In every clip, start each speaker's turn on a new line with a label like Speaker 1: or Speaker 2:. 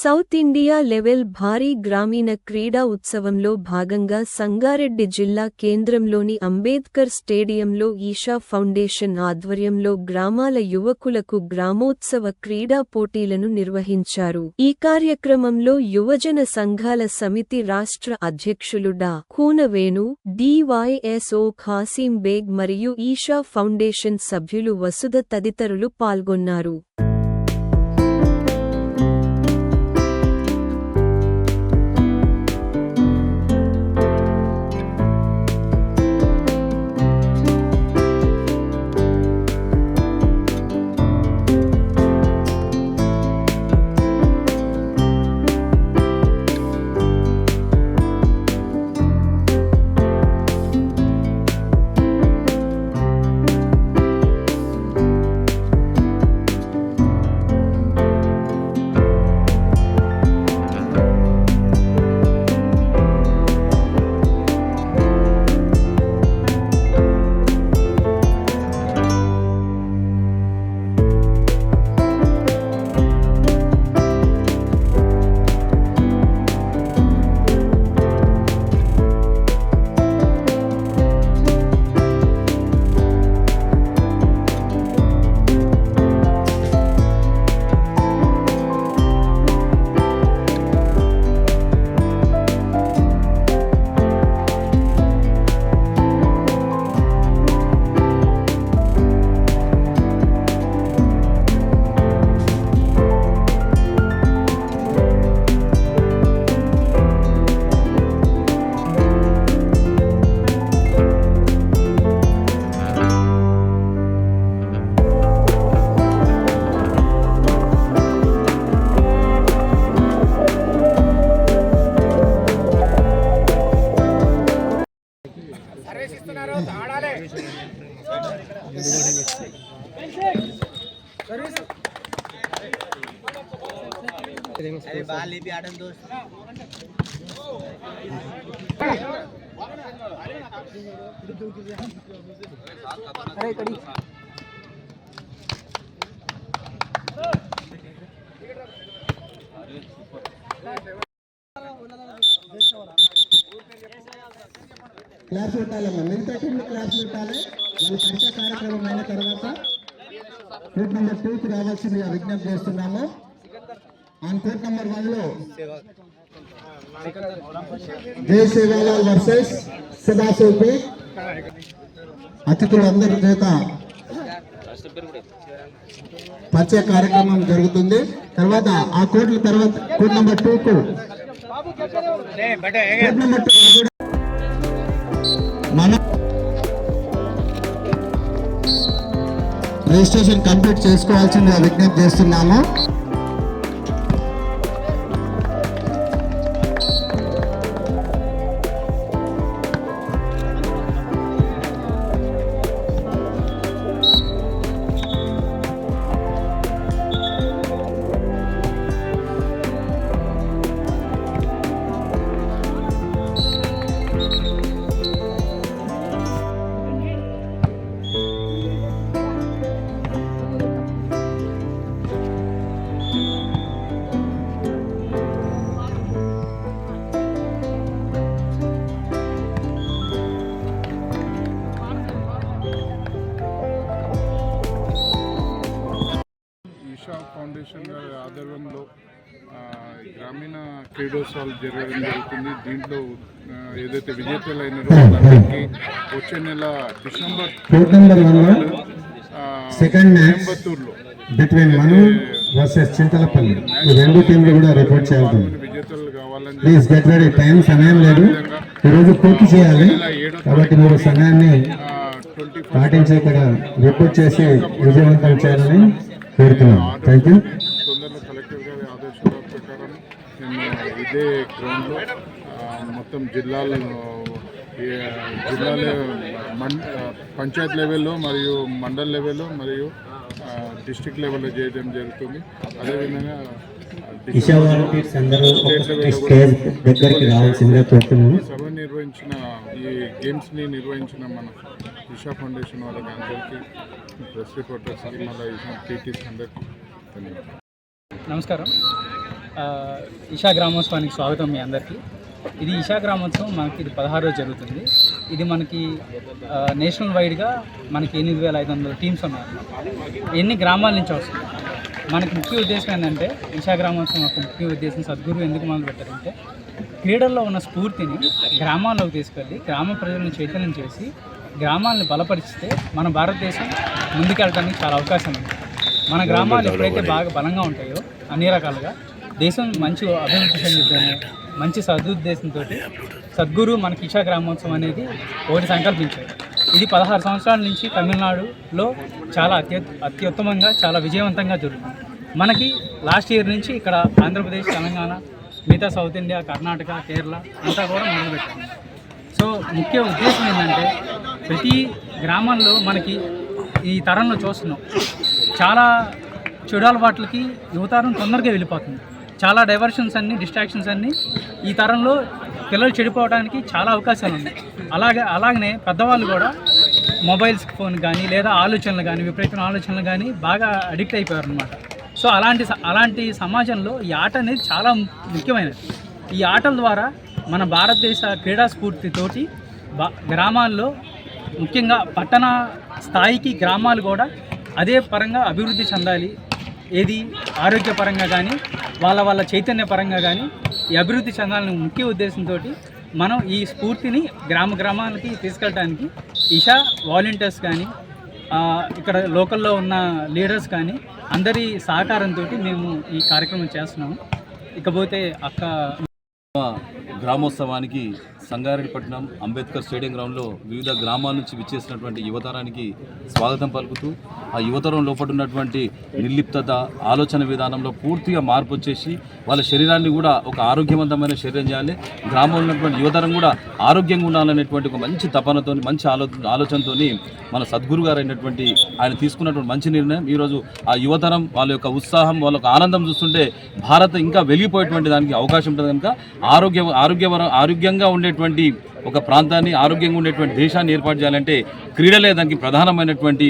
Speaker 1: South India level భారీ గ్రామీణ క్రీడా ఉత్సవంలో భాగంగా సంగారెడ్డి జిల్లా కేంద్రంలోని అంబేద్కర్ స్టేడియంలో ఈషా ఫౌండేషన్ ఆధ్వర్యంలో గ్రామాల యువకులకు గ్రామోత్సవ క్రీడా పోటీలను నిర్వహించారు. ఈ కార్యక్రమంలో యువజన సంఘాల సమితి రాష్ట్ర అధ్యక్షులు డా. కూనవేణు డివైఎస్ఓ ఖాసీం బేగ్ మరియు ఈషా ఫౌండేషన్ సభ్యులు వసుధ తదితరులు పాల్గొన్నారు.
Speaker 2: మేడం దోస్త్. అరే కడి
Speaker 3: క్లాస్ మిగతా కింద క్లాస్ పెట్టాలి. వాళ్ళు పరిచయ కార్యక్రమం అయిన తర్వాత గ్రూప్ నెంబర్ టూకి రావాల్సిందిగా విజ్ఞప్తి చేస్తున్నాము. ఆన్ కోర్ట్ నెంబర్ వన్లో. జై సేవాలాల్ వర్సెస్ సదాశివపి అతిథులందరి చేత పరిచయ కార్యక్రమం జరుగుతుంది. తర్వాత ఆ కోర్టుల తర్వాత కోర్ట్ నెంబర్ టూ కు. మన రిజిస్ట్రేషన్ కంప్లీట్ చేసుకోవాల్సిందిగా విజ్ఞప్తి చేస్తున్నాము.
Speaker 4: గ్రామీణ క్రీడోత్సవాలు జరగడం జరుగుతుంది. దీంట్లో ఏదైతే విజేతలు అయినారో వాళ్ళందరికీ వచ్చే నెల డిసెంబర్ కోయంబత్తూరులో
Speaker 3: బిట్వీన్ మను వర్సెస్ చింతలపల్లి ఈ రెండు టీంలు కూడా రిపోర్ట్ చేయాలి ప్లీజ్ గెట్ రెడీ టైం సమయం లేదు. ఈరోజు పూర్తి చేయాలి. కాబట్టి మీరు సమయాన్ని పాటించి ఇక్కడ రిపోర్ట్ చేసి విజయవంతం చేయాలని కోరుతున్నాం. థ్యాంక్ యూ
Speaker 4: ఇదే గ్రౌండ్లో ఆ, మొత్తం జిల్లాలో ఈ, జిల్లాలో మం పంచాయత్ లెవెల్లో మరియు మండల్ లెవెల్లో మరియు డిస్టిక్ లెవెల్లో చేయడం జరుగుతుంది. అదేవిధంగా సభ నిర్వహించిన ఈ గేమ్స్ని నిర్వహించిన మన ఇషా ఫౌండేషన్ వాళ్ళకి అందరికీ ప్రెస్ రిపోర్టర్స్కి మళ్ళీ టీటీస్ అందరికీ ధన్యవాదాలు.
Speaker 5: నమస్కారం.
Speaker 6: ఇషా గ్రామోత్సవానికి స్వాగతం మీ అందరికీ. ఇది ఇషా గ్రామోత్సవం మనకి ఇది పదహారు రోజు జరుగుతుంది. ఇది మనకి నేషనల్ వైడ్గా మనకి ఎనిమిది వేల ఐదు వందల టీమ్స్ ఉన్నారు. ఎన్ని గ్రామాల నుంచి వస్తుంది మనకి ముఖ్య ఉద్దేశం ఏంటంటే ఇషా గ్రామోత్సవం యొక్క ముఖ్య ఉద్దేశం సద్గురు ఎందుకు మొదలు పెట్టారంటే క్రీడల్లో ఉన్న స్ఫూర్తిని గ్రామాల్లోకి తీసుకెళ్ళి గ్రామ ప్రజలను చైతన్యం చేసి గ్రామాలను బలపరిస్తే మన భారతదేశం ముందుకెళ్ళడానికి చాలా అవకాశం ఉంది. మన గ్రామాలు ఎప్పుడైతే బాగా బలంగా ఉంటాయో అన్ని రకాలుగా దేశం మంచి అభివృద్ధి చెందుతుంది. మంచి సదుద్దేశంతో సద్గురు మనకి కిషా గ్రామోత్సవం అనేది ఒకటి సంకల్పించారు. ఇది పదహారు సంవత్సరాల నుంచి తమిళనాడులో చాలా అత్య అత్యుత్తమంగా చాలా విజయవంతంగా జరుగుతుంది. మనకి లాస్ట్ ఇయర్ నుంచి ఇక్కడ ఆంధ్రప్రదేశ్ తెలంగాణ మిగతా సౌత్ ఇండియా కర్ణాటక కేరళ అంతా కూడా మొదలుపెట్టాము సో ముఖ్య ఉద్దేశం ఏంటంటే ప్రతి గ్రామంలో మనకి ఈ తరంలో చూస్తున్నాం. చాలా చెడు అలవాట్లకి యువతరం తొందరగా వెళ్ళిపోతుంది. చాలా డైవర్షన్స్ అన్ని డిస్ట్రాక్షన్స్ అన్ని ఈ తరంలో పిల్లలు చెడిపోవడానికి చాలా అవకాశాలు ఉన్నాయి. అలాగే అలాగనే పెద్దవాళ్ళు కూడా మొబైల్స్ ఫోన్ కానీ లేదా ఆలోచనలు కానీ విపరీతమైన ఆలోచనలు కానీ బాగా అడిక్ట్ అయిపోయారు అనమాట సో అలాంటి స- అలాంటి సమాజంలో ఈ ఆట అనేది చాలా ముఖ్యమైనది. ఈ ఆటల ద్వారా మన భారతదేశ క్రీడా స్ఫూర్తితోటి బా గ్రామాల్లో ముఖ్యంగా పట్టణ స్థాయికి గ్రామాలు కూడా అదే పరంగా అభివృద్ధి చెందాలి ఏది? ఆరోగ్యపరంగా కానీ వాళ్ళ వాళ్ళ చైతన్య పరంగా కానీ ఈ అభివృద్ధి చెందాలని ముఖ్య ఉద్దేశంతో మనం ఈ స్ఫూర్తిని గ్రామ గ్రామాలకి తీసుకెళ్ళడానికి ఇషా వాలంటీర్స్ కానీ ఇక్కడ లోకల్లో ఉన్న లీడర్స్ కానీ అందరి సహకారంతో మేము ఈ కార్యక్రమం చేస్తున్నాము. ఇకపోతే అక్క
Speaker 7: గ్రామోత్సవానికి సంగారెడ్డిపట్నం అంబేద్కర్ స్టేడియం గ్రౌండ్లో వివిధ గ్రామాల నుంచి విచ్చేసినటువంటి యువతరానికి స్వాగతం పలుకుతూ ఆ యువతరం లోపడున్నటువంటి నిర్లిప్తత ఆలోచన విధానంలో పూర్తిగా మార్పు వచ్చేసి వాళ్ళ శరీరాన్ని కూడా ఒక ఆరోగ్యవంతమైన శరీరం చేయాలి. గ్రామంలో ఉన్నటువంటి యువతరం కూడా ఆరోగ్యంగా ఉండాలనేటువంటి ఒక మంచి తపనతో మంచి ఆలో ఆలోచనతో మన సద్గురు గారు అయినటువంటి ఆయన తీసుకున్నటువంటి మంచి నిర్ణయం. ఈరోజు ఆ యువతరం వాళ్ళ యొక్క ఉత్సాహం వాళ్ళ ఆనందం చూస్తుంటే భారత్ ఇంకా వెలిగిపోయేటువంటి దానికి అవకాశం ఉంటుంది కనుక ఆరోగ్య ఆరోగ్యవర ఆరోగ్యంగా ఉండేటువంటి ఒక ప్రాంతాన్ని ఆరోగ్యంగా ఉండేటువంటి దేశాన్ని ఏర్పాటు చేయాలంటే క్రీడలే దానికి ప్రధానమైనటువంటి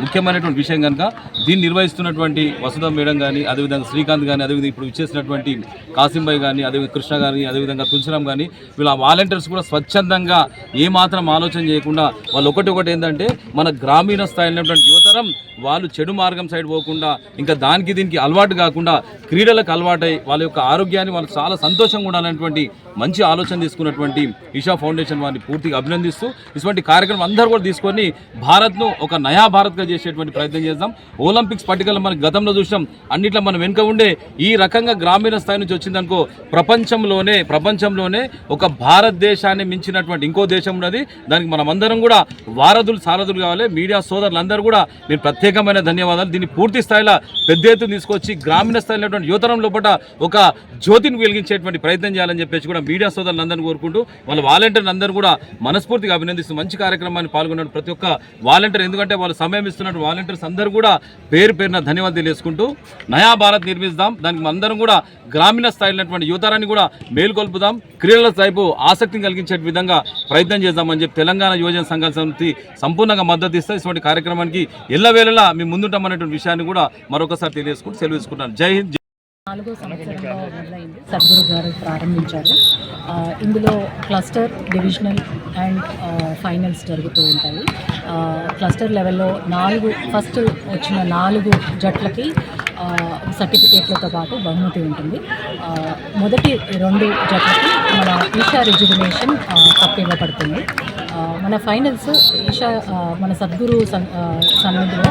Speaker 7: ముఖ్యమైనటువంటి విషయం కనుక. దీన్ని నిర్వహిస్తున్నటువంటి వసుధ మేడం కానీ అదేవిధంగా శ్రీకాంత్ కానీ అదేవిధంగా ఇప్పుడు ఇచ్చేసినటువంటి కాసింబాయ్ కానీ అదేవిధంగా కృష్ణ కానీ అదేవిధంగా తులసిరామ్ కానీ వీళ్ళ వాలంటీర్స్ కూడా స్వచ్ఛందంగా ఏమాత్రం ఆలోచన చేయకుండా వాళ్ళు ఒకటి ఒకటి ఏంటంటే మన గ్రామీణ స్థాయిలో యువతరం వాళ్ళు చెడు మార్గం సైడ్ పోకుండా ఇంకా దానికి దీనికి అలవాటు కాకుండా క్రీడలకు అలవాటై వాళ్ళ యొక్క ఆరోగ్యాన్ని వాళ్ళు చాలా సంతోషంగా ఉండాలనేటువంటి మంచి ఆలోచన తీసుకున్నటువంటి ఇషా ఫౌండేషన్ వారిని పూర్తిగా అభినందిస్తూ ఇటువంటి కార్యక్రమం అందరూ కూడా తీసుకొని భారత్ను ఒక నయా భారత్గా చేసేటువంటి ప్రయత్నం చేద్దాం. ఒలింపిక్స్ పట్టికలు మనకి గతంలో చూసాం అన్నిట్లో మనం వెనుక ఉండే ఈ రకంగా గ్రామీణ స్థాయి నుంచి వచ్చిందనుకో ప్రపంచంలోనే ప్రపంచంలోనే ఒక భారతదేశాన్ని మించినటువంటి ఇంకో దేశం ఉన్నది. దానికి మనం అందరం కూడా వారధులు సారథులు కావాలి. మీడియా సోదరులందరూ కూడా నేను ప్రత్యేకమైన ధన్యవాదాలు. దీన్ని పూర్తి స్థాయిలో పెద్ద ఎత్తున తీసుకొచ్చి గ్రామీణ స్థాయిలో యువతరం లోపల ఒక జ్యోతిని వెలిగించేటువంటి ప్రయత్నం చేయాలని చెప్పేసి కూడా మీడియా సోదరులందరినీ కోరుకుంటూ వాళ్ళ వాలంటీర్లు అందరూ కూడా మనస్ఫూర్తిగా అభినందిస్తూ మంచి కార్యక్రమాన్ని పాల్గొన్నట్టు ప్రతి ఒక్క వాలంటీర్. ఎందుకంటే వాళ్ళు సమయం ఇస్తున్నట్టు వాలంటీర్స్ అందరూ కూడా పేరు పేరున ధన్యవాదాలు తెలియజేసుకుంటూ నయా భారత్ నిర్మిస్తాం దానికి అందరం కూడా గ్రామీణ స్థాయిలో యువతరాన్ని కూడా మేలుకొల్పుదాం. క్రీడల వైపు ఆసక్తిని కలిగించే విధంగా ప్రయత్నం చేద్దామని చెప్పి తెలంగాణ యువజన సంఘాల సమితి సంపూర్ణంగా మద్దతు ఇస్తే ఇటువంటి కార్యక్రమానికి ఎల్లవేళలా మేము ముందుంటామనేటువంటి విషయాన్ని కూడా మరొకసారి తెలియజేసుకుంటూ సెలవు తీసుకుంటాను జై హింద్
Speaker 8: నాలుగో సంవత్సరంలో మొదలైంది. సద్గురు గారు ప్రారంభించారు. ఇందులో క్లస్టర్ డివిజనల్ అండ్ ఫైనల్స్ జరుగుతూ ఉంటాయి. క్లస్టర్ లెవెల్లో నాలుగు ఫస్ట్ వచ్చిన నాలుగు జట్లకి సర్టిఫికేట్లతో పాటు బహుమతి ఉంటుంది. మొదటి రెండు జట్లకి మన ఈషా రిజువినేషన్ ఆ, కప్ ఇవ్వబడుతుంది మన ఫైనల్స్ ఈషా మన సద్గురు సన్ సన్నిధిలో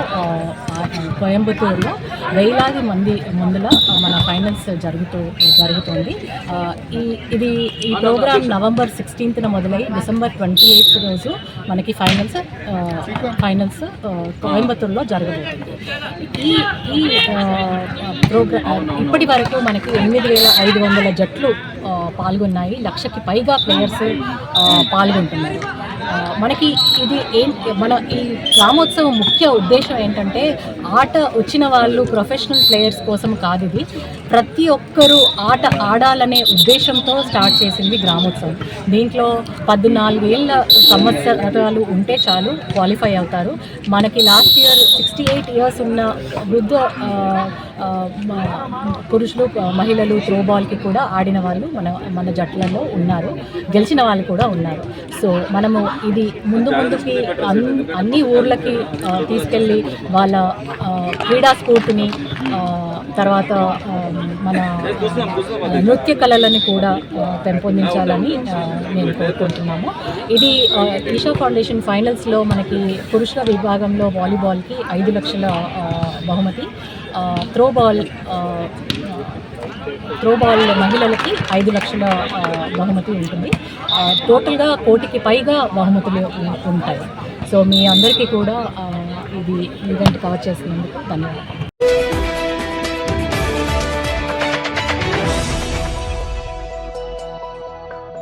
Speaker 8: కోయంబత్తూరులో వేలాది మంది ముందుల మన ఫైనల్స్ జరుగుతూ జరుగుతుంది. ఈ ఇది ఈ ప్రోగ్రామ్ నవంబర్ సిక్స్టీన్త్న మొదలై డిసెంబర్ ట్వంటీ ఎయిత్ రోజు మనకి ఫైనల్స్ ఫైనల్స్ కోయంబత్తూరులో జరగబోతుంది. ఈ ఈ ప్రోగ్రామ్ ఇప్పటి వరకు మనకి ఎనిమిది వేల ఐదు వందల జట్లు పాల్గొన్నాయి. లక్షకి పైగా ప్లేయర్స్ పాల్గొంటున్నారు. మనకి ఇది ఏం మన ఈ గ్రామోత్సవం ముఖ్య ఉద్దేశం ఏంటంటే ఆట వచ్చిన వాళ్ళు ప్రొఫెషనల్ ప్లేయర్స్ కోసం కాదు ఇది. ప్రతి ఒక్కరూ ఆట ఆడాలనే ఉద్దేశంతో స్టార్ట్ చేసింది గ్రామోత్సవం. దీంట్లో పద్నాలుగు ఏళ్ళ సంవత్సరాలు ఉంటే చాలు క్వాలిఫై అవుతారు. మనకి last year sixty eight years ఉన్న వృద్ధ పురుషులు మహిళలు త్రోబాల్కి కూడా ఆడిన వాళ్ళు మన మన జట్లలో ఉన్నారు. గెలిచిన వాళ్ళు కూడా ఉన్నారు. సో మనము ఇది ముందు ముందుకి అన్ అన్ని ఊర్లకి తీసుకెళ్ళి వాళ్ళ క్రీడా స్ఫూర్తిని తర్వాత మన నృత్య కళలని కూడా పెంపొందించాలని మేము నేను కోరుకుంటున్నాము. ఇది ఈషా ఫౌండేషన్ ఫైనల్స్లో మనకి పురుషుల విభాగంలో వాలీబాల్కి ఐదు లక్షల బహుమతి త్రోబాల్ త్రోబాల్ మహిళలకి ఐదు లక్షల బహుమతి ఉంటుంది. టోటల్గా కోటికి పైగా బహుమతులు ఉంటాయి. సో మీ అందరికీ కూడా ఇది ఈవెంట్ కవర్ చేసినందుకు ధన్యవాదాలు.